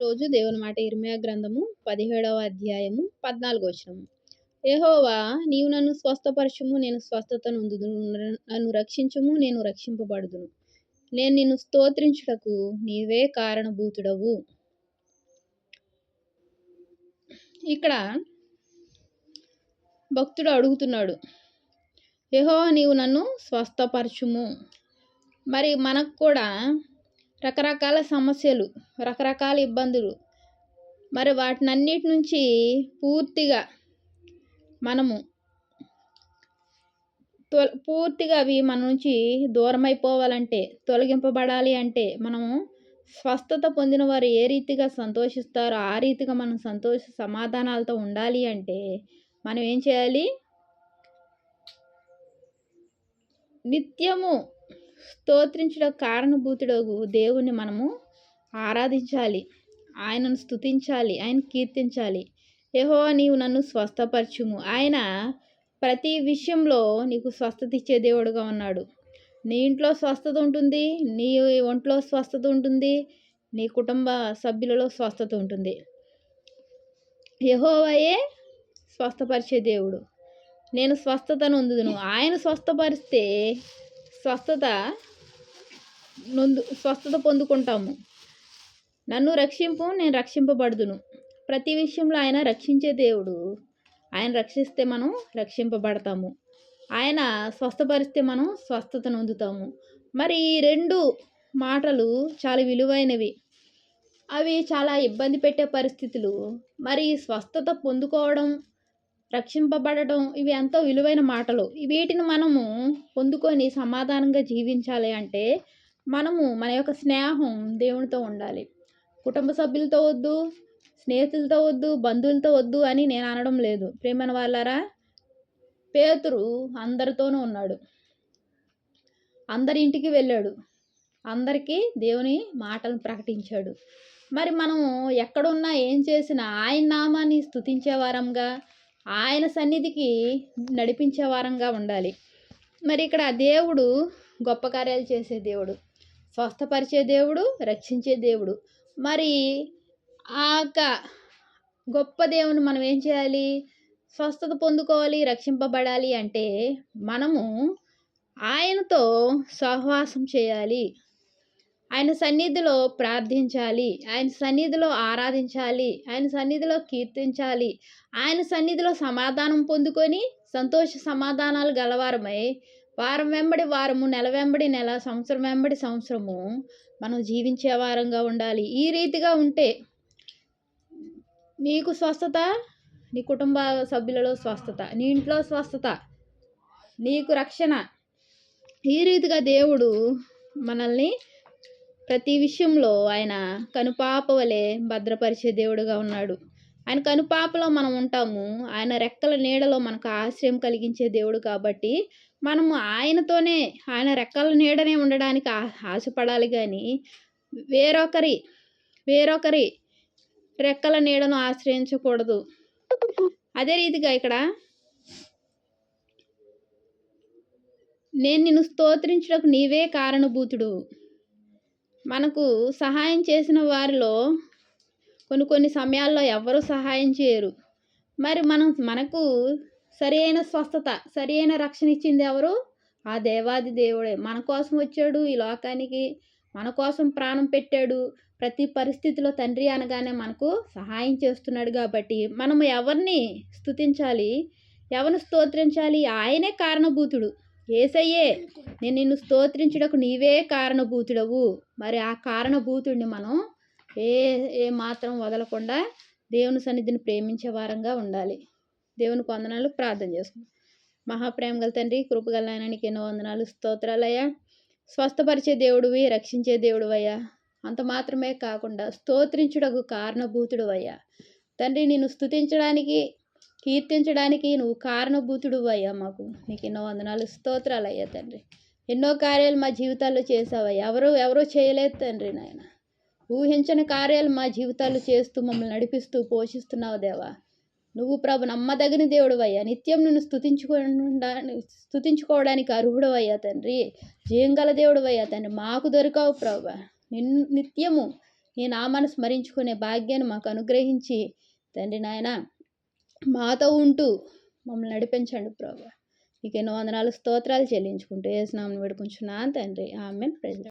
రోజు దేవుని మాట ఇర్మయా గ్రంథము పదిహేడవ అధ్యాయము పద్నాలుగు వచనము. ఏహోవా నీవు నన్ను స్వస్థపరచుము నేను స్వస్థతను నన్ను రక్షించుము నేను రక్షింపబడుదును. నేను నిన్ను స్తోత్రించుటకు నీవే కారణభూతుడవు. ఇక్కడ భక్తుడు అడుగుతున్నాడు ఏహో నీవు నన్ను స్వస్థపరచుము. మరి మనకు కూడా రకరకాల సమస్యలు రకరకాల ఇబ్బందులు. మరి వాటినన్నిటి నుంచి పూర్తిగా మనము పూర్తిగా అవి మన నుంచి దూరం అయిపోవాలంటే తొలగింపబడాలి అంటే మనము స్వస్థత పొందిన వారు ఏ రీతిగా సంతోషిస్తారో ఆ రీతిగా మనం సంతోష సమాధానాలతో ఉండాలి అంటే మనం ఏం చేయాలి? నిత్యము స్తోత్రించడం కారణభూతుడగు దేవుణ్ణి మనము ఆరాధించాలి. ఆయనను స్తుతించాలి ఆయన కీర్తించాలి. యహో నీవు నన్ను స్వస్థపరచుము. ఆయన ప్రతి విషయంలో నీకు స్వస్థత ఇచ్చే దేవుడుగా ఉన్నాడు. నీ ఇంట్లో స్వస్థత ఉంటుంది నీ ఒంట్లో స్వస్థత ఉంటుంది నీ కుటుంబ సభ్యులలో స్వస్థత ఉంటుంది. యహోవయే స్వస్థపరిచే దేవుడు. నేను స్వస్థతను ఉందుదును ఆయన స్వస్థపరిస్తే స్వస్థత నొందు స్వస్థత పొందుకుంటాము. నన్ను రక్షింపు నేను రక్షింపబడుదును. ప్రతి విషయంలో ఆయన రక్షించే దేవుడు. ఆయన రక్షిస్తే మనం రక్షింపబడతాము. ఆయన స్వస్థపరిస్తే మనం స్వస్థత నొందుతాము. మరి ఈ రెండు మాటలు చాలా విలువైనవి. అవి చాలా ఇబ్బంది పెట్టే పరిస్థితులు. మరి స్వస్థత పొందుకోవడం రక్షింపబడటం ఇవి ఎంతో విలువైన మాటలు. వీటిని మనము పొందుకొని సమాధానంగా జీవించాలి అంటే మనము మన యొక్క స్నేహం దేవునితో ఉండాలి. కుటుంబ సభ్యులతో వద్దు స్నేహితులతో వద్దు బంధువులతో వద్దు అని నేను అనడం లేదు. ప్రేమన వాళ్ళారా? పేతురు అందరితోనూ ఉన్నాడు. అందరి ఇంటికి వెళ్ళాడు. అందరికీ దేవుని మాటలు ప్రకటించాడు. మరి మనం ఎక్కడున్నా ఏం చేసినా ఆయన నామాన్ని స్థుతించేవారంగా ఆయన సన్నిధికి నడిపించే వారంగా ఉండాలి. మరి ఇక్కడ దేవుడు గొప్ప కార్యాలు చేసే దేవుడు స్వస్థపరిచే దేవుడు రక్షించే దేవుడు. మరి ఆ యొక్క గొప్ప దేవుని మనం ఏం చేయాలి? స్వస్థత పొందుకోవాలి రక్షింపబడాలి అంటే మనము ఆయనతో సహవాసం చేయాలి. ఆయన సన్నిధిలో ప్రార్థించాలి. ఆయన సన్నిధిలో ఆరాధించాలి. ఆయన సన్నిధిలో కీర్తించాలి. ఆయన సన్నిధిలో సమాధానం పొందుకొని సంతోష సమాధానాలు గలవారమై వారం వెంబడి వారము నెల వెంబడి నెల సంవత్సరం వెంబడి సంవత్సరము మనం జీవించే వారంగా ఉండాలి. ఈ రీతిగా ఉంటే నీకు స్వస్థత నీ కుటుంబ సభ్యులలో స్వస్థత నీ ఇంట్లో స్వస్థత నీకు రక్షణ. ఈ రీతిగా దేవుడు మనల్ని ప్రతి విషయంలో ఆయన కనుపాప వలె భద్రపరిచే దేవుడుగా ఉన్నాడు. ఆయన కనుపాపలో మనం ఉంటాము. ఆయన రెక్కల నీడలో మనకు ఆశ్రయం కలిగించే దేవుడు కాబట్టి మనము ఆయనతోనే ఆయన రెక్కల నీడనే ఉండడానికి ఆశపడాలి కానీ వేరొకరి వేరొకరి రెక్కల నీడను ఆశ్రయించకూడదు. అదే రీతిగా ఇక్కడ నేను నిన్ను స్తోత్రించడానికి నీవే కారణభూతుడు. మనకు సహాయం చేసిన వారిలో కొన్ని కొన్ని సమయాల్లో ఎవరు సహాయం చేయరు. మరి మనం మనకు సరి అయిన స్వస్థత సరి అయిన రక్షణ ఇచ్చింది ఎవరు? ఆ దేవాది దేవుడే. మన కోసం వచ్చాడు ఈ లోకానికి. మన కోసం ప్రాణం పెట్టాడు. ప్రతి పరిస్థితిలో తండ్రి అనగానే మనకు సహాయం చేస్తున్నాడు కాబట్టి మనము ఎవరిని స్తుతించాలి? ఎవరిని స్తోత్రించాలి? ఆయనే కారణభూతుడు. ఏసయ్యే నేను నిన్ను స్తోత్రించుటకు నీవే కారణభూతుడవు. మరి ఆ కారణభూతుడిని మనం ఏ ఏ మాత్రం వదలకుండా దేవుని సన్నిధిని ప్రేమించే వారంగా ఉండాలి. దేవుని వందనాలు ప్రార్థన చేసుకుందాం. మహాప్రేమ గల తండ్రి కృపగల నాయనానికి ఎన్నో వందనాలు స్తోత్రాలయ్యా. స్వస్థపరిచే దేవుడివి రక్షించే దేవుడు అయ్యా అంత మాత్రమే కాకుండా స్తోత్రించుటకు కారణభూతుడు అయ్యా తండ్రి నేను స్తుతించడానికి కీర్తించడానికి నువ్వు కారణభూతుడు అయ్యా మాకు. నీకు ఎన్నో వందనాలు. స్తోత్రాలు అయ్యా తండ్రి. ఎన్నో కార్యాలు మా జీవితాల్లో చేసావయ్యా ఎవరు ఎవరో చేయలేదు తండ్రి నాయన. ఊహించని కార్యాలు మా జీవితాలు చేస్తూ మమ్మల్ని నడిపిస్తూ పోషిస్తున్నావు దేవా. నువ్వు ప్రభు నమ్మదగిన దేవుడు అయ్యా నిత్యం నిన్ను స్థుతించుకుండా స్థుతించుకోవడానికి అర్హుడు అయ్యా తండ్రి. జయంగల దేవుడు అయ్యా తండ్రి. మాకు దొరికావు ప్రభు. నిన్ను నిత్యము నీ నామాను స్మరించుకునే భాగ్యాన్ని మాకు అనుగ్రహించి తండ్రి నాయన. మాతో ఉంటూ మమ్మల్ని నడిపించండి ప్రభు. నీకు ఎన్నో వందనాలు స్తోత్రాలు చెల్లించుకుంటూ వేసినామని వేడుకుంటున్నాను తండ్రి. ఆమె ప్రజలు